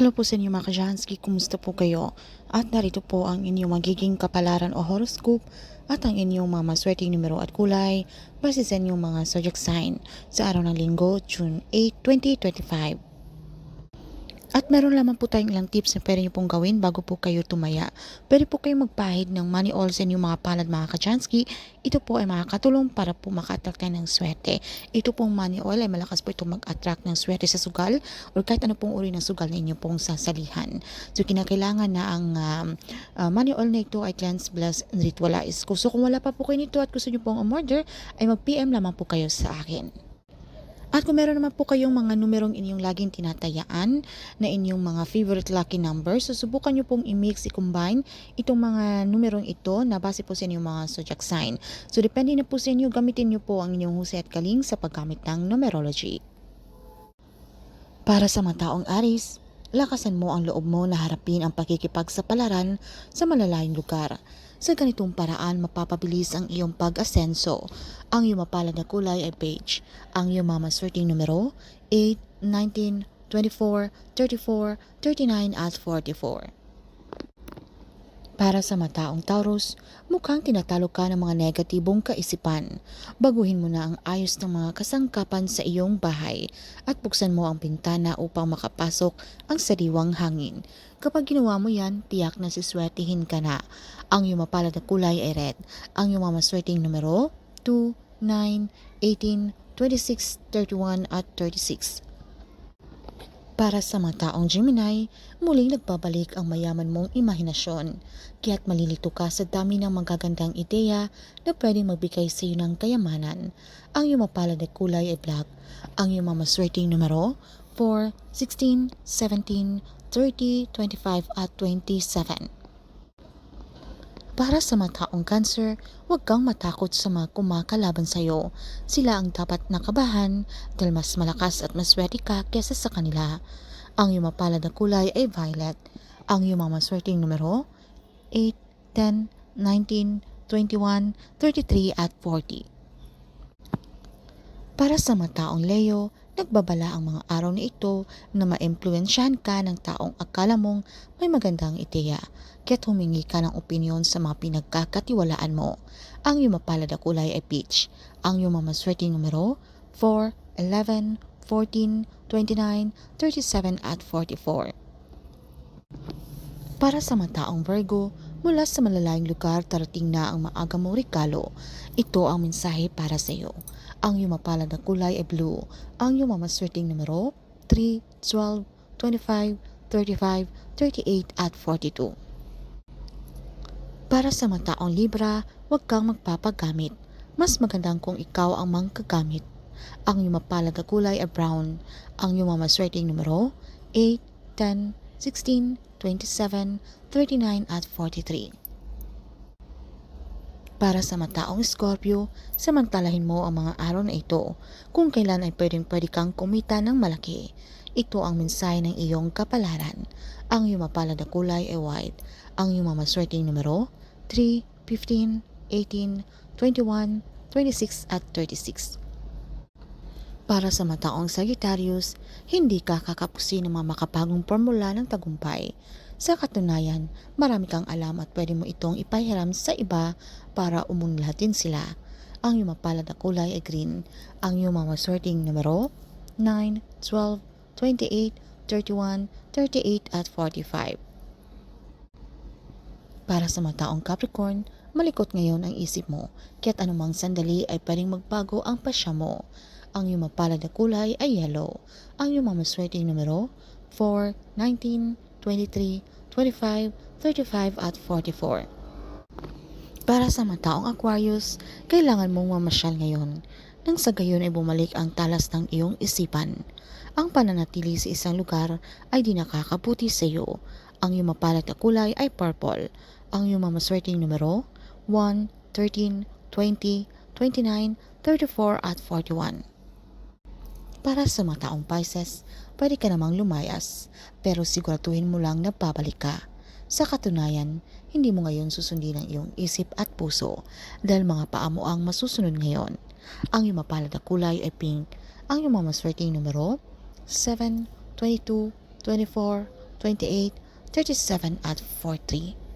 Hello po sa inyo mga kajansky, kumusta po kayo? At narito po ang inyong magiging kapalaran o horoscope at ang inyong mga maswerteng numero at kulay base sa inyong mga zodiac sign sa araw ng linggo, June 8, 2025. At meron lamang po tayong ilang tips na pwede nyo pong gawin bago po kayo tumaya. Pwede po kayong magpahid ng money all sa inyong mga palad mga kajansky. Ito po ay makakatulong para po maka-attract ng swerte. Ito pong money oil ay malakas po itong mag-attract ng swerte sa sugal or kahit ano pong uri ng sugal na inyo pong sasalihan. So kinakailangan na ang um, uh, money oil na ito ay cleanse, bless, and ritualize. So kung wala pa po kayo nito at gusto nyo pong umorder, ay mag-PM lamang po kayo sa akin. At kung meron naman po kayong mga numerong inyong laging tinatayaan na inyong mga favorite lucky numbers, so subukan nyo pong i-mix, i-combine itong mga numerong ito na base po sa inyong mga zodiac sign. So depende na po sa inyo, gamitin nyo po ang inyong husay at kaling sa paggamit ng numerology. Para sa mga taong Aris, lakasan mo ang loob mo na harapin ang pakikipagsapalaran sa malalayong lugar. Sa ganitong paraan, mapapabilis ang iyong pag-asenso. Ang iyong mapalad na kulay ay beige. Ang iyong mamaswerteng numero, 8, 19, 24, 34, 39 at 44. Para sa mataong Taurus, mukhang tinatalo ka ng mga negatibong kaisipan. Baguhin mo na ang ayos ng mga kasangkapan sa iyong bahay at buksan mo ang pintana upang makapasok ang sariwang hangin. Kapag ginawa mo yan, tiyak na siswertihin ka na. Ang iyong mapalad na kulay ay red. Ang iyong mamaswerteng numero, 2, 9, 18, 26, 31 at 36. Para sa mga taong Gemini, muling nagbabalik ang mayaman mong imahinasyon. Kaya't malilito ka sa dami ng magagandang ideya na pwedeng magbigay sa iyo ng kayamanan. Ang iyong mapalad na kulay ay black. Ang iyong mamaswerteng numero, 4, 16, 17, 30, 25 at 27. Para sa mga taong cancer, huwag kang matakot sa mga kumakalaban sa iyo. Sila ang dapat nakabahan dahil mas malakas at mas swerte ka kesa sa kanila. Ang iyong mapalad na kulay ay violet. Ang iyong mga maswerteng numero, 8, 10, 19, 21, 33 at 40. Para sa mga taong Leo, nagbabala ang mga araw na ito na ma-impluensyahan ka ng taong akala mong may magandang ideya, kaya't humingi ka ng opinyon sa mga pinagkakatiwalaan mo. Ang iyong mapalad na kulay ay peach. Ang iyong mamaswerteng numero, 4, 11, 14, 29, 37 at 44. Para sa mga taong Virgo, mula sa malalayong lugar tarating na ang maaga mong regalo. Ito ang mensahe para sa iyo. Ang iyong mapalad na kulay ay blue. Ang iyong mamaswerteng numero, 3, 12, 25, 35, 38 at 42. Para sa mga taong Libra, huwag kang magpapagamit. Mas magandang kung ikaw ang mangkagamit. Ang iyong mapalad na kulay ay brown. Ang iyong mamaswerteng numero, 8, 10, 16, 27, 39 at 43. Para sa mataong Scorpio, samantalahin mo ang mga araw na ito kung kailan ay pwedeng pwede kang kumita ng malaki. Ito ang mensahe ng iyong kapalaran. Ang iyong mapalad na kulay ay white. Ang iyong mamaswerteng numero, 3, 15, 18, 21, 26 at 36. Para sa mataong Sagittarius, hindi ka kakapusin ng mga makapagong formula ng tagumpay. Sa katunayan, marami kang alam at pwede mo itong ipahiram sa iba para umunlahatin sila. Ang iyong mapalad na kulay ay green. Ang iyong mamaswerteng numero, 9, 12, 28, 31, 38 at 45. Para sa mga taong Capricorn, malikot ngayon ang isip mo, kaya't anumang sandali ay pwedeng magbago ang pasya mo. Ang iyong mapalad na kulay ay yellow. Ang iyong mamaswerteng numero, 4, 19, 23, 25, 35 at 44. Para sa mga taong Aquarius, kailangan mong mamasyal ngayon nang sa gayon ay bumalik ang talas ng iyong isipan. Ang pananatili sa isang lugar ay di nakakabuti sa iyo. Ang iyong mapalad na kulay ay purple. Ang iyong mamaswerteng numero, 1, 13, 20, 29, 34 at 41. Para sa mga taong Pisces, pwede ka namang lumayas, pero siguraduhin mo lang na babalik ka. Sa katunayan, hindi mo ngayon susundin ang iyong isip at puso dahil mga paa mo ang masusunod ngayon. Ang iyong mapalad na kulay ay pink. Ang iyong mamaswerteng numero, 7, 22, 24, 28, 37 at 43.